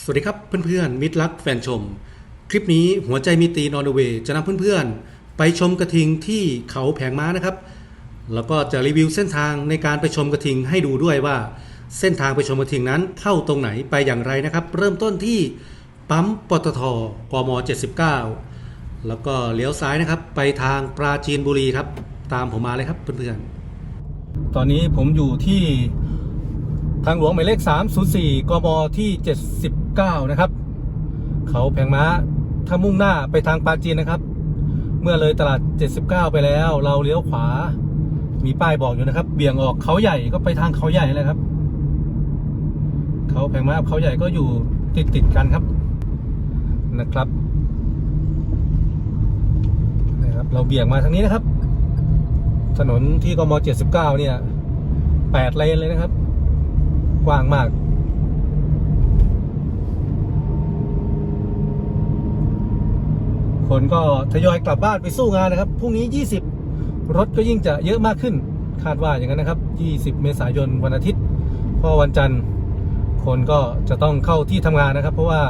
สวัสดีครับเพื่อนๆมิตรรักแฟนชม คลิปนี้หัวใจมีตีนอร์เวย์จะนำเพื่อนๆ ไปชมกระทิงที่เขาแผงม้านะครับ แล้วก็จะรีวิวเส้นทางในการไปชมกระทิงให้ดูด้วยว่า เส้นทางไปชมกระทิงนั้นเข้าตรงไหนไปอย่างไรนะครับ เริ่มต้นที่ปั๊มปตทกม 79 แล้วก็เลี้ยวซ้ายนะครับ ไปทางปราจีนบุรีครับ ตามผมมาเลยครับเพื่อนๆ ตอนนี้ผมอยู่ที่ ทางหลวงหมายเลข 304 กมที่ 79 นะครับ เขาแผงม้า ถ้ามุ่งหน้าไปทางปาจีนนะครับ เมื่อเลยตลาด 79 ไปแล้ว เราเลี้ยวขวา มีป้ายบอกอยู่นะครับ เบี่ยงออกเขาใหญ่ก็ไปทางเขาใหญ่เลยครับ เขาแผงม้าเขาใหญ่ก็อยู่ติดติดกันครับนะครับนะครับ เราเบี่ยงมาทางนี้นะครับ ถนนที่กม79 เนี่ย 8 เลนเลยนะครับ กว้างมาก คนก็ทยอยกลับบ้านไปสู้งานนะครับ พรุ่งนี้ 20 รถก็ยิ่งจะเยอะมากขึ้น คาดว่าอย่างนั้นนะครับ 20 เมษายนวันอาทิตย์พราะวันจันทร์ คนก็จะต้องเข้าที่ทำงานนะครับ เพราะว่า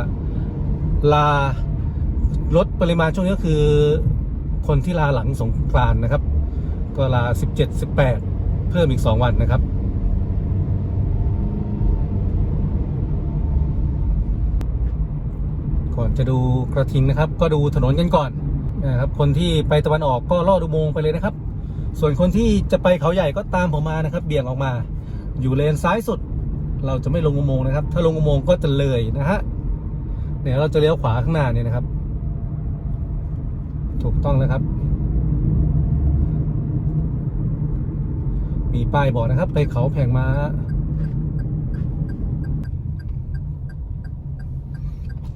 ลาลดปริมาณช่วงนี้ก็คือ คนที่ลาหลังสงกรานนะครับ ก็ลา 17 18 เพิ่มอีก 2 วันนะครับ ก่อน จะดูกระทิงนะครับ ก็ดูถนนกันก่อนนะครับคนที่ไปตะวันออกก็ลอดอุโมงค์ไปเลยนะครับ ส่วนคนที่จะไปเขาใหญ่ก็ตามผมมานะครับ เบี่ยงออกมา อยู่เลนซ้ายสุด เราจะไม่ลงอุโมงค์นะครับ ถ้าลงอุโมงค์ก็จะเลยนะฮะเนี่ยเราจะเลี้ยวขวาข้างหน้าเนี่ยนะครับ ถูกต้องแล้วครับ มีป้ายบอกนะครับ ไปเขาแผงม้า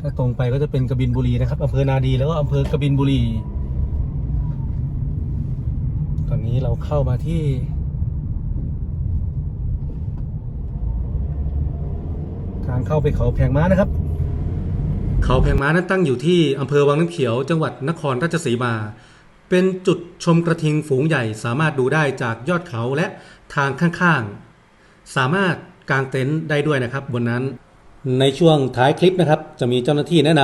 ถ้าตรงไปก็จะเป็นกบินบุรีนะครับอำเภอนาดีแล้วก็อำเภอกบินบุรี ตอนนี้เราเข้ามาที่ ทางเข้าไปเขาแพงม้านะครับ เขาแพงม้านั้นตั้งอยู่ที่อำเภอวังน้ำเขียว จังหวัดนครราชสีมา เป็นจุดชมกระทิงฝูงใหญ่สามารถดูได้จากยอดเขาและทางข้างๆ สามารถกางเต็นท์ได้ด้วยนะครับบนนั้น ในช่วงท้ายคลิปนะครับ จะมีเจ้าหน้าที่แนะน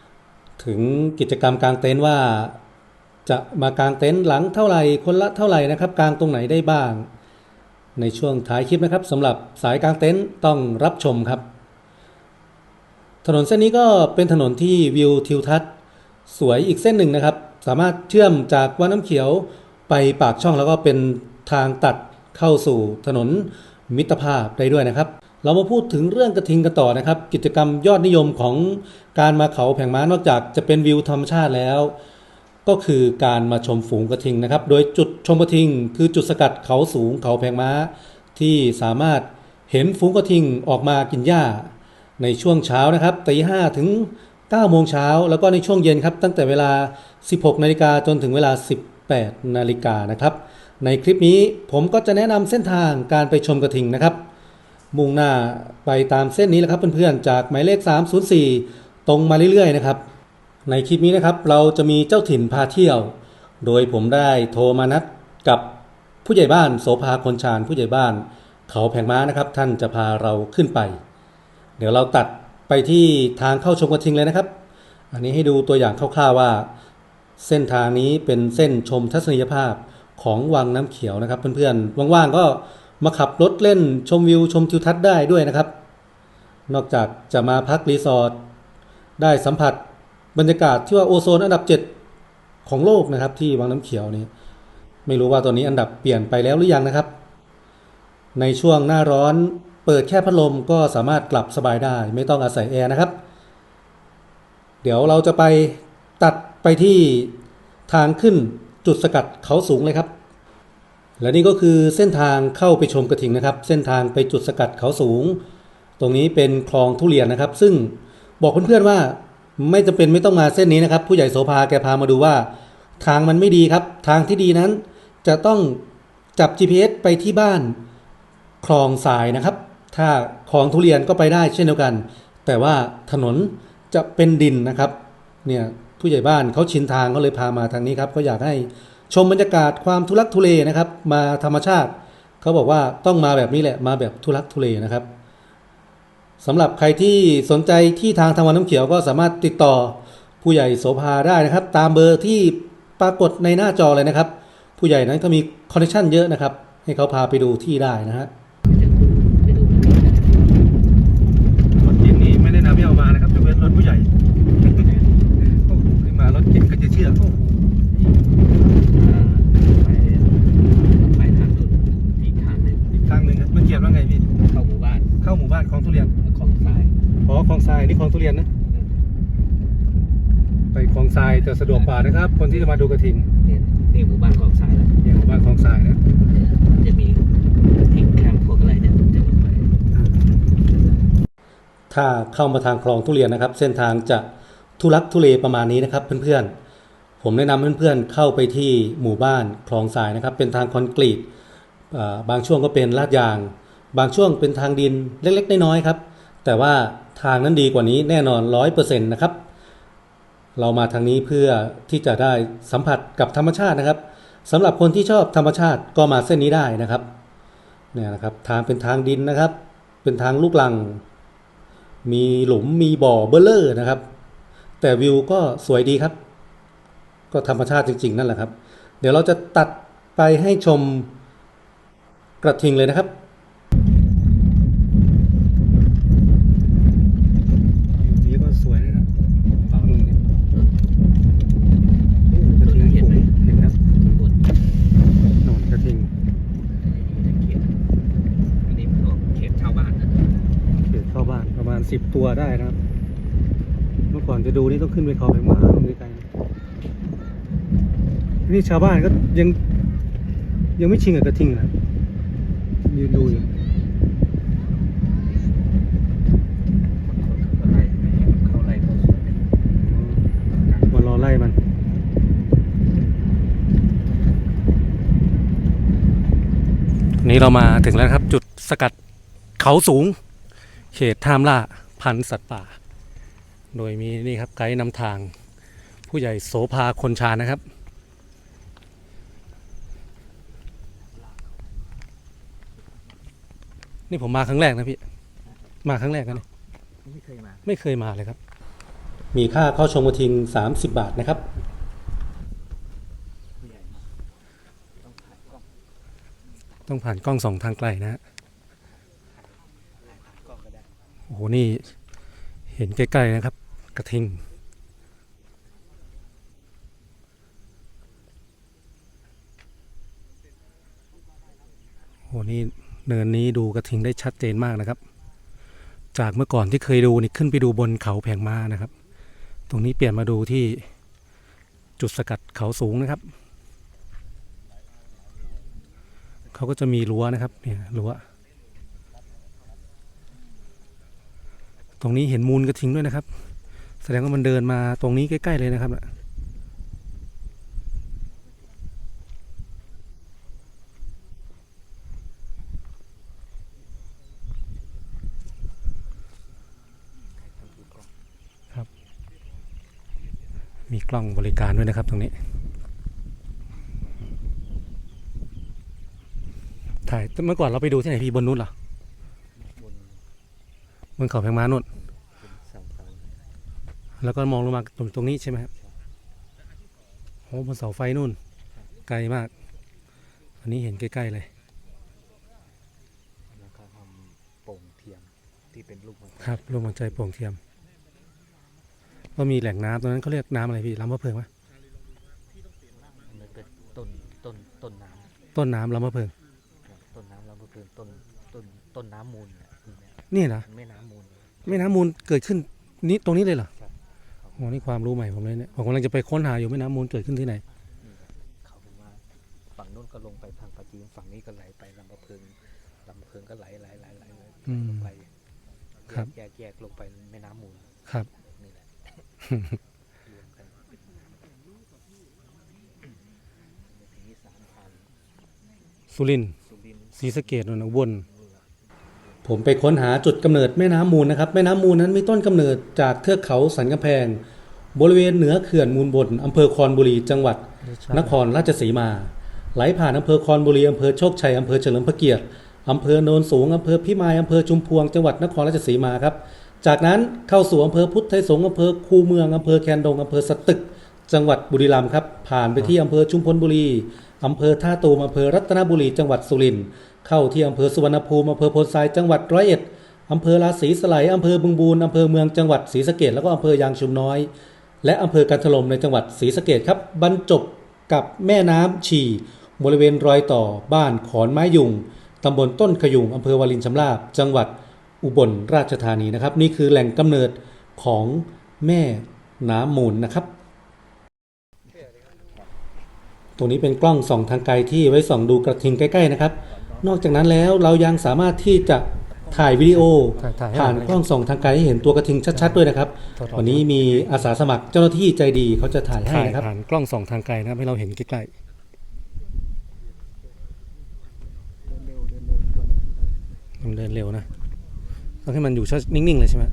ำถึงกิจกรรมกางเต็นท์ว่า จะมากางเต็นท์หลังเท่าไหร่คนละเท่าไหร่นะครับกางตรงไหนได้บ้าง ในช่วงท้ายคลิปนะครับสำหรับสายกางเต็นท์ต้องรับชมครับ ถนนเส้นนี้ก็เป็นถนนที่วิวทิวทัศน์สวยอีกเส้นหนึ่งนะครับ สามารถเชื่อมจากวัดน้ำเขียวไปปากช่องแล้วก็เป็นทางตัดเข้าสู่ถนนมิตรภาพได้ด้วยนะครับ เรามาพูดถึงเรื่องกระทิงกันต่อนะครับ กิจกรรมยอดนิยมของการมาเขาแผงม้านอกจากจะเป็นวิวธรรมชาติแล้ว ก็คือการมาชมฝูงกระทิงนะครับ โดยจุดชมกระทิง คือจุดสกัดเขาสูงเขาแพงม้า ที่สามารถเห็นฝูงกระทิงออกมากินหญ้า ในช่วงเช้านะครับตีห้าถึง9โมงเช้าแล้วก็ในช่วงเย็นครับ ตั้งแต่เวลา 16 นาฬิกาจนถึงเวลา 18 นาฬิกานะครับ ในคลิปนี้ผมก็จะแนะนำเส้นทางการไปชมกระทิงนะครับ มุ่งหน้าไปตามเส้นนี้แหละครับเพื่อนๆ จากหมายเลข 304 ตรงมาเรื่อยๆนะครับ ในคลิปนี้นะครับเราจะมีเจ้าถิ่นพาเที่ยว โดยผมได้โทรมานัดกับผู้ใหญ่บ้านโสภาคนชาญผู้ใหญ่บ้าน เขาแผงม้านะครับ ท่านจะพาเราขึ้นไป เดี๋ยวเราตัดไปที่ทางเข้าชมกระทิงเลยนะครับ อันนี้ให้ดูตัวอย่างคร่าวๆว่า เส้นทางนี้เป็นเส้นชมทัศนียภาพของวังน้ำเขียวนะครับ เพื่อนๆว่างๆก็ มาขับรถเล่นชมวิวชมทิวทัศน์ได้ด้วยนะครับ นอกจากจะมาพักรีสอร์ทได้สัมผัสบรรยากาศที่ว่าโอโซนอันดับ 7 ของโลกนะครับ ที่วังน้ำเขียวนี่ไม่รู้ว่าตอนนี้อันดับเปลี่ยนไปแล้วหรือยังนะครับ ในช่วงหน้าร้อนเปิดแค่พัดลมก็สามารถกลับสบายได้ ไม่ต้องอาศัยแอร์นะครับ เดี๋ยวเราจะไปตัดไปที่ทางขึ้นจุดสกัดเขาสูงเลยครับ และนี่ก็คือเส้นทางเข้าไปชมกระถิงนะครับ เส้นทางไปจุดสกัดเขาสูง ตรงนี้เป็นคลองทุเรียนนะครับ ซึ่งบอกเพื่อนๆว่าไม่จำเป็นไม่ต้องมาเส้นนี้นะครับ ผู้ใหญ่โสภาแกพามาดูว่า ทางมันไม่ดีครับ ทางที่ดีนั้น จะต้องจับ GPS ไปที่บ้านคลองทรายนะครับ ถ้าคลองทุเรียนก็ไปได้เช่นเดียวกัน แต่ว่าถนนจะเป็นดินนะครับเนี่ยผู้ใหญ่บ้านเขาชินทางเขาเลยพามาทางนี้ครับก็อยากให้ ชมบรรยากาศความทุลักทุเลนะครับ มาธรรมชาติ เขาบอกว่าต้องมาแบบนี้แหละมาแบบทุลักทุเลนะครับสำหรับใครที่สนใจที่ทางทางวันน้ำเขียวก็สามารถติดต่อผู้ใหญ่โสภาได้นะครับ ตามเบอร์ที่ปรากฏในหน้าจอเลยนะครับ ผู้ใหญ่นั้นก็มีคอนเนคชั่นเยอะนะครับ ให้เขาพาไปดูที่ได้นะฮะ จะไปดูมันก่อนนะ รถเก๋งนี่ไม่ได้นำให้เอามานะครับจะเป็นรถผู้ใหญ่ มารถเก๋งก็จะเชื่อโอ้โห ไปไปทางนู้นอีกทางหนึ่ง อีกทางหนึ่งครับมันเขียนว่าไงพี่ เข้าหมู่บ้าน เข้าหมู่บ้านของทุเรียน ของทราย อ๋อคลองทรายนี่ค ลองทุเรียนนะ ไปคลองทรายจะสะดวกกว่านะครับ คนที่จะมาดูกระทิงเนี่ยนี่หมู่บ้านของทรายแล้วอย่างหมู่บ้านคลองทรายนะเนี่ยจะมีทิ้งแคมป์พวกอะไรเนี่ยจะลงไปถ้าเข้ามาทางคลองทุเรียนนะครับ เส้นทางจะทุลักทุเลประมาณนี้นะครับ เพื่อนๆ ผมแนะนำเพื่อนๆเข้าไปที่หมู่บ้านคลองทรายนะครับ เป็นทางคอนกรีตอ่าบางช่วงก็เป็นลาดยาง บางช่วงเป็นทางดินเล็กๆน้อยๆครับ แต่ว่า ทางนั้นดีกว่านี้แน่นอนร้อยเปอร์เซ็นต์นะครับ เรามาทางนี้เพื่อที่จะได้สัมผัสกับธรรมชาตินะครับสำหรับคนที่ชอบธรรมชาติก็มาเส้นนี้ได้นะครับเนี่ยนะครับทางเป็นทางดินนะครับ เป็นทางลูกลัง มีหลุมมีบ่อเบลเลอร์นะครับ แต่วิวก็สวยดีครับ ก็ธรรมชาติจริง ๆ นั่นแหละครับ เดี๋ยวเราจะตัดไปให้ชมกระทิงเลยนะครับวิวนี้ก็สวยนะครับฝั่งนู้นเนี่ยกระทิงฝูงเห็นครับ บน โน่นกระทิง เขตอันนี้พวกเขตชาวบ้านนะ เขตเข้าบ้านประมาณ สิบตัวได้นะครับ เมื่อก่อนจะดูนี่ต้องขึ้นไปเขาไปมาลงไกลๆนี่ชาวบ้านก็ยัง ยังไม่ชิงกับกระทิงนะยืนดูอยู่วันรอไล่มันนี้เรามาถึงแล้วครับ จุดสกัดเขาสูง เขตท่ามล่าพันธุ์สัตว์ป่า โดยมีนี่ครับไกด์นำทาง ผู้ใหญ่โสภาคนชาญนะครับ นี่ผมมาครั้งแรกนะพี่ มาครั้งแรกนะเนี่ยไม่เคยมาไม่เคยมาเลยครับ มีค่าเข้าชมกระทิง 30 บาทนะครับผู้ใหญ่ต้องผ่านกล้องต้องผ่านกล้องสองทางไกลนะฮะ ผ่านกล้องก็ได้ โอ้โห นี่เห็นใกล้ๆนะครับ กระทิง โอ้โห นี่เนินนี้ดูกระทิงได้ชัดเจนมากนะครับ จากเมื่อก่อนที่เคยดูนี่ขึ้นไปดูบนเขาแผงม้านะครับ ตรงนี้เปลี่ยนมาดูที่จุดสกัดเขาสูงนะครับ เขาก็จะมีรั้วนะครับ เนี่ยรั้ว ตรงนี้เห็นมูลกระทิงด้วยนะครับ แสดงว่ามันเดินมาตรงนี้ใกล้ ๆ เลยนะครับ มีกล้องบริการด้วยนะครับตรงนี้ ถ่ายเมื่อก่อนเราไปดูที่ไหนพี่บนนู้นเหรอบน บนเขาแพงม้านู่นบนเสาไฟแล้วก็มองลงมาตรงตรงนี้ใช่ไหมครับโอ้บนเสาไฟนู่น ไกลมาก อันนี้เห็นใกล้ ๆ เลยแล้วก็ทำโป่งเทียมที่เป็นรูปหัวใจครับลมหายใจโปร่งเทียม ก็มีแหล่งน้ำตรงนั้นเขาเรียกน้ำอะไรพี่ลำมะเพิงไหมอันนั้นเป็นต้นต้นต้นน้ำต้นน้ำลำมะเพิงครับต้นน้ำเราก็คือต้นต้นต้นน้ำมูลเนี่ยนี่เนี่ยนี่นะแม่น้ำมูล แม่น้ำมูลเกิดขึ้นนี้ตรงนี้เลยเหรอครับ โอ้นี่ความรู้ใหม่ผมเลยเนี่ยผมกำลังจะไปค้นหาอยู่แม่น้ำมูลเกิดขึ้นที่ไหน เขาบอกว่าฝั่งนู้นก็ลงไปทางปาจีนฝั่งนี้ก็ไหลไปลำปะเพิงลำปะเพิงก็ไหลไหลไหลไหลไหลอืมลงไปครับ แยกแยกลงไปแม่น้ำมูลครับ นี่แหละรวมกันทีนี้สามพันสุรินทร์สุรินทร์ศรีสะเกดนนอุบล ผมไปค้นหาจุดกำเนิดแม่น้ำมูลนะครับ แม่น้ำมูลนั้นมีต้นกำเนิดจากเทือกเขาสันกำแพง บริเวณเหนือเขื่อนมูลบนอำเภอคอนบุรีจังหวัด นครราชสีมา ไหลผ่านอำเภอคอนบุรีอำเภอโชคชัยอำเภอเฉลิมพระเกียรติอำเภอโนนสูงอำเภอพิมายอำเภอชุมพวงจังหวัดนครราชสีมาครับ จากนั้นเข้าสู่อำเภอพุทธไทยสงฆ์อำเภอคูเมืองอำเภอแคนดงอำเภอสตึก จังหวัดบุรีรัมย์ครับผ่านไปที่อำเภอชุมพลบุรีอำเภอท่าตูมอำเภอรัตนบุรีจังหวัดสุรินทร์เข้าที่อำเภอสุวรรณภูมิอำเภอโพนทรายจังหวัดร้อยเอ็ดอำเภอราศีสไลยอำเภอบึงบูรอำเภอเมืองจังหวัดศรีสะเกษแล้วก็อำเภอยางชุมน้อย และอำเภอกันทลมในจังหวัดศรีสะเกษครับบรรจบกับแม่น้ำฉี่บริเวณรอยต่อบ้านขอนไม้ยุงตำบลต้นขยุงอำเภอวารินชำราบ จังหวัดอุบลราชธานีนะครับ นี่คือแหล่งกำเนิดของแม่น้ำมูลนะครับ ตรงนี้เป็นกล้องส่องทางไกลที่ไว้ส่องดูกระทิงใกล้ๆนะครับ นอกจากนั้นแล้วเรายังสามารถที่จะถ่ายวิดีโอถ่ายถ่ายให้ผ่านหน่อยกล้องส่องทางไกลให้เห็นตัวกระทิงชัดๆด้วยนะครับถอดออกวันนี้มีอาสาสมัครเจ้าหน้าที่ใจดีเขาจะถ่ายให้ถ่ายนะครับผ่านกล้องส่องทางไกลนะครับให้เราเห็นใกล้ๆมันเดินเร็วนะต้องให้มันอยู่ชัดนิ่งๆเลยใช่ไหม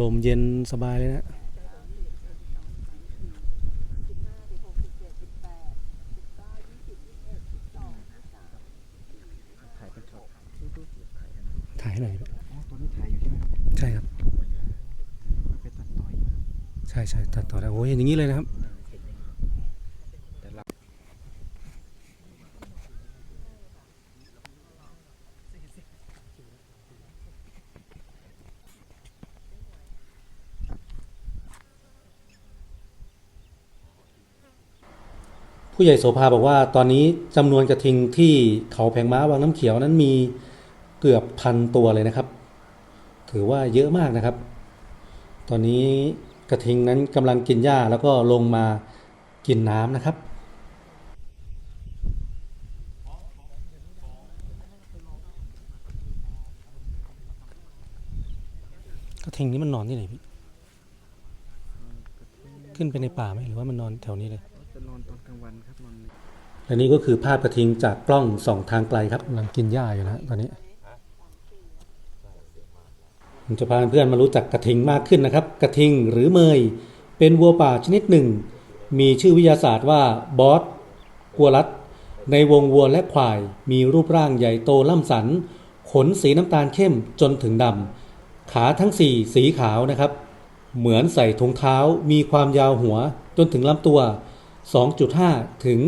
ลมเย็นสบายเลยนะถ่ายเป็นช็อตถ่ายให้หน่อยอ๋อตัวนี้ถ่ายอยู่ใช่ไหมครับใช่ครับไปตัดต่อยใช่ใช่ตัดต่อได้โอ้ยเห็นอย่างนี้เลยนะครับ ผู้ใหญ่โสภาบอกว่าตอนนี้จำนวนกระทิงที่เขาแผงม้าวังน้ำเขียวนั้นมีเกือบพันตัวเลยนะครับ ถือว่าเยอะมากนะครับ ตอนนี้กระทิงนั้นกำลังกินหญ้าแล้วก็ลงมากินน้ำนะครับกระทิงนี้มันนอนที่ไหนพี่ ขึ้นไปในป่าไหมหรือว่ามันนอนแถวนี้เลยจะนอนตอน วันครับนอนและนี่ก็คือภาพกระทิงจากกล้องส่องทางไกลครับกำลังกินหญ้าอยู่นะตอนนี้ผมจะพาเพื่อนมารู้จักกระทิงมากขึ้นนะครับ กระทิงหรือเมย เป็นวัวป่าชนิดหนึ่ง มีชื่อวิทยาศาสตร์ว่าบอสกัวรัตในวงวัวและควาย มีรูปร่างใหญ่โตล่ำสัน ขนสีน้ำตาลเข้มจนถึงดำขาทั้งสี่สีขาวนะครับ เหมือนใส่ถุงเท้ามีความยาวหัวจนถึงลำตัว 2.5 ถึง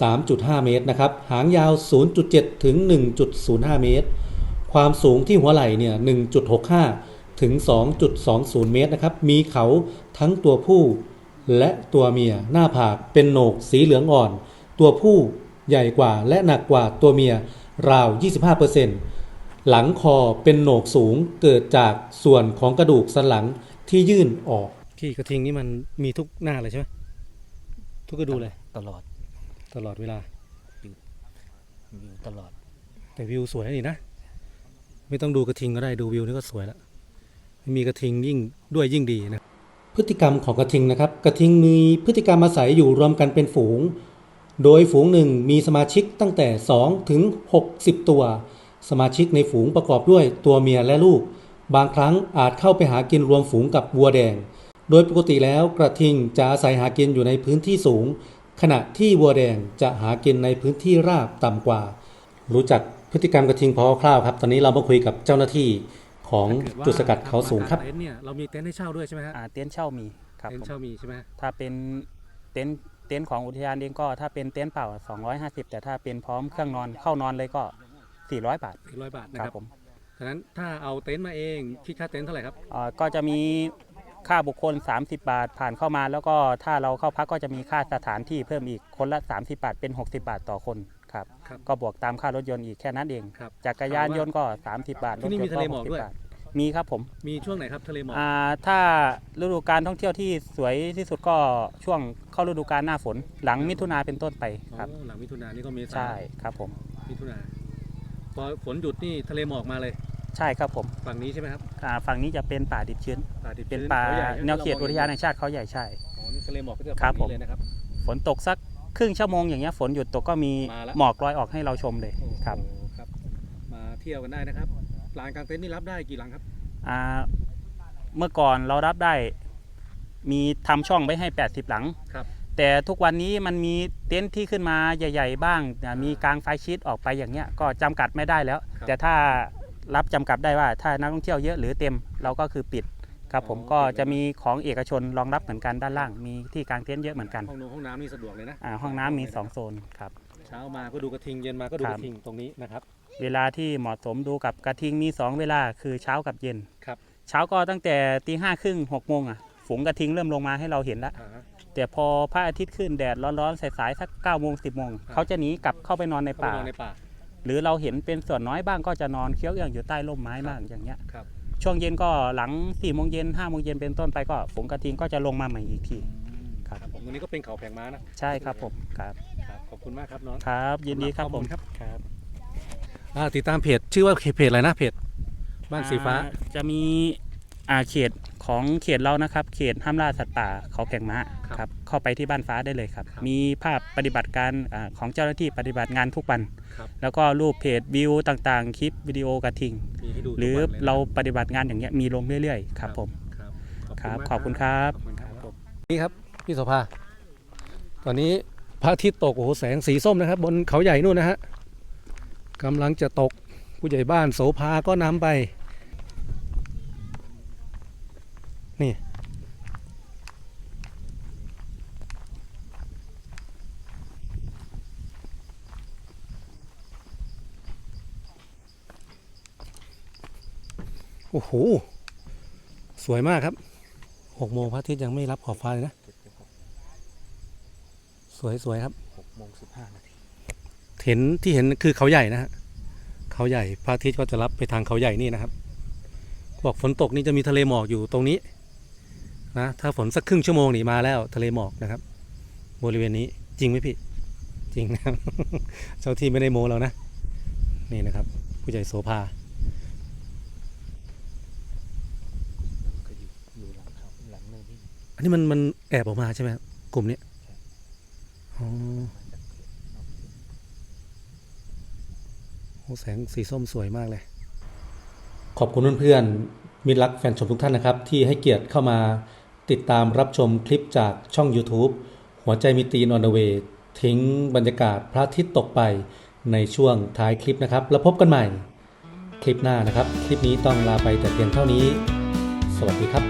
3.5 เมตรนะครับ หางยาว 0.7 ถึง 1.05 เมตร ความสูงที่หัวไหล่เนี่ย 1.65 ถึง 2.20 เมตรนะครับ มีเขาทั้งตัวผู้และตัวเมีย หน้าผากเป็นโหนกสีเหลืองอ่อน ตัวผู้ใหญ่กว่าและหนักกว่าตัวเมียราว 25%หลังคอเป็นโหนกสูงเกิดจากส่วนของกระดูกสันหลังที่ยื่นออกพี่กระทิงนี่มันมีทุกหน้าเลยใช่ไหม ทุกกระดูเลย ตลอดตลอดเวลาอยู่ตลอด แต่วิวสวยนี่นะ ไม่ต้องดูกระทิงก็ได้ดูวิวนี่ก็สวยแล้วมีกระทิงยิ่งด้วยยิ่งดีนะ พฤติกรรมของกระทิงนะครับ กระทิงมีพฤติกรรมอาศัยอยู่รวมกันเป็นฝูง โดยฝูงหนึ่งมีสมาชิกตั้งแต่ 2 ถึง 60 ตัว สมาชิกในฝูงประกอบด้วยตัวเมียและลูก บางครั้งอาจเข้าไปหากินรวมฝูงกับวัวแดง โดยปกติแล้วกระทิงจะอาศัยหากินอยู่ในพื้นที่สูง ขณะที่วัวแดงจะหากินในพื้นที่ราบต่ำกว่า รู้จักพฤติกรรมกระทิงพอคร่าวๆครับ ตอนนี้เรามาคุยกับเจ้าหน้าที่ของจุดสกัดเขาสูงครับเต็นท์เนี่ยเรามีเต็นท์ให้เช่าด้วยใช่ไหมฮะอ่าเต็นท์เช่ามีครับเต็นผท์มเช่ามีใช่ไหมถ้าเป็นเต็นท์เต็นท์ของอุทยานเองก็ถ้าเป็นเต็นท์เปล่า 250 แต่ถ้าเป็นพร้อมเครื่องนอนเข้านอนเลยก็ 400 บาทสี่ร้อยบาทนะคครัรับบผมฉะนั้นถ้าเอาเต็นท์มาเองคิดค่าเต็นท์เท่าไหร่ครับอ่าก็จะมี ค่าบุคคล 30 บาทผ่านเข้ามา แล้วก็ถ้าเราเข้าพักก็จะมีค่าสถานที่เพิ่มอีกคนละ 30 บาทเป็น 60 บาทต่อคนครับครับก็บวกตามค่ารถยนต์อีกแค่นั้นเองครับจักรยานยนต์ก็ 30 บาทที่นี่มีรถยทะเลต์หมอกด้วยบาทมีครับผมมีช่วงไหนครับทะเลหมอกอ่าถ้าฤดูการท่องเที่ยวที่สวยที่สุดก็ช่วงเข้าฤดูกาลหน้าฝน หลังมิถุนาเป็นต้นไปครับ โอ้หลังมิถุนายนนี่ก็เมษาใช่ครับผมมิถุนาพอฝนหยุดนี่ทะเลหมอกมาเลย ใช่ครับผมฝั่งนี้ใช่ไหมครับอ่าฝั่งนี้จะเป็นป่าดิบชื้น ป่าดิบเป็นชื้ป่าขใหญ่แนวเขตอุทยานแห่งชาติเขาใหญ่ใช่ อ๋อนี่ทะเลหมอกก็จะครับฝั่งผม นี้เลยนะครับ ฝนตกสักครึ่งชั่วโมงอย่างเงี้ยฝนหยุดตกก็มีมาแล้ว หมอกลอยออกให้เราชมเลยครับโอ้โหครับ มาเที่ยวกันได้นะครับลานกลางเต็นท์นี่รับได้กี่หลังครับอ่าเมื่อก่อนเรารับได้ มีทำช่องไว้ให้ 80 หลัง ครับแต่ทุกวันนี้มันมีเต็นท์ที่ขึ้นมาใหญ่ ๆ บ้างอะมีกลางไฟชีตออกไปอย่างเงี้ยก็จำกัดไม่ได้แล้วครับแต่ถ้า รับจำกัดได้ว่าถ้านักท่องเที่ยวเยอะหรือเต็มเราก็คือปิดครับผมอ๋อก็ปิดไว้จะมีของเอกชนรองรับเหมือนกันด้านล่าง มีที่กางเต็นท์เยอะเหมือนกันห้องน้ำห้องน้ำนี่สะดวกเลยนะอ่าห้องน้ำมีสองโซนครับเช้ามาก็ดูกระทิงเย็นมาก็ดูคกรับระทิงตรงนี้นะครับเวลาที่เหมาะสมดูกับกระทิงมี 2 เวลาคือเช้ากับเย็นครับเช้าก็ตั้งแต่ตีห้าครึ่งหกโมงอะฝูงกระทิงเริ่มลงมาให้เราเห็นแล้วอ่าฮะแต่พอพระอาทิตย์ขึ้นแดดร้อนๆสายๆสัก9ก้าโมงสิบโมงเขาจะหนีกลับเข้าไปนอนในเข้าไปป่านอนในป่า หรือเราเห็นเป็นส่วนน้อยบ้างก็จะนอนเคี้ยวเอื้องอยู่ใต้ร่มไม้บ้างอย่างเงี้ยครับ ช่วงเย็นก็หลัง4ี่โมงเย็นห้าโมงเย็นเป็นต้นไปก็ฝูงกระทิงก็จะลงมาใหม่อีกทีครับผมตรงนี้ก็เป็นเขาแผงม้านะใช่ครับผมครับ ครับขอบคุณมากครับน้องครับยินดีครับผมขอบคุณครับครับอ่าติดตามเพจชื่อว่าเพจอะไรนะเพจบ้านสีฟ้า อ่จะมีอาเขต ของเขตเรานะครับ เขตห้ามล่าสัตว์ป่าเขาแก่งม้าครับครับเข้าไปที่บ้านฟ้าได้เลยครับ ครับมีภาพปฏิบัติการอาของเจ้าหน้าที่ปฏิบัติงานทุกวัน ครับ แล้วก็รูปเพจวิวต่างๆ คลิปวิดีโอกระทิง มีให้ดูหรือทุกวันลยนะเราปฏิบัติงานอย่างเงี้ยมีลงเรื่อยๆครับผม ครับครับมากขอบคุณครับ ขอบคุณครับผมนี่ครับพี่โสภาตอนนี้พระอาทิตย์ตกโอ้โหแสงสีส้มนะครับ บนเขาใหญ่นู่นนะฮะกำลังจะตกผู้ใหญ่บ้านโสภาก็นำไป นี่ โอ้โห สวยมากครับหกโมงพระอาทิตย์ยังไม่รับขอบฟ้าเลยนะ สวยสวยครับหกโมงสิบห้านาทีเห็นที่เห็นคือเขาใหญ่นะฮะเขาใหญ่พระอาทิตย์ก็จะรับไปทางเขาใหญ่นี่นะครับบอกฝนตกนี่จะมีทะเลหมอกอยู่ตรงนี้ นะถ้าฝนสักครึ่งชั่วโมงนี่มาแล้วทะเลหมอกนะครับ บริเวณนี้จริงไหมพี่ จริงนะครับเจ้าที่ไม่ได้โมเรานะ นี่นะครับ ผู้ใหญ่โสภาก็อยู่อยู่หลังเขาหลังเนินนี่อันนี้มันมันแอบออกมาใช่ไหมครับกลุ่มนี้อ๋อมาจากเขตนอกเขตโอ้แสงสีส้มสวยมากเลย ขอบคุณเพื่อนๆมิตรรักแฟนชมทุกท่านนะครับ ที่ให้เกียรติเข้ามา ติดตามรับชมคลิปจากช่อง YouTube หัวใจมีตีนอนเวทิ้งบรรยากาศพระอาทิตย์ตกไปในช่วงท้ายคลิปนะครับ แล้วพบกันใหม่ คลิปหน้านะครับ คลิปนี้ต้องลาไปแต่เพียงเท่านี้ สวัสดีครับ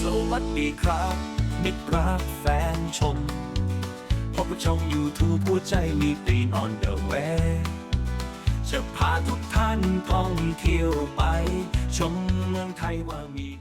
สวัสดีครับมิตรรักแฟนชมพบกับช่อง YouTube หัวใจมีตีน on the way จะพาทุก ท่านท่องเที่ยวไป ชมเมืองไทยว่ามี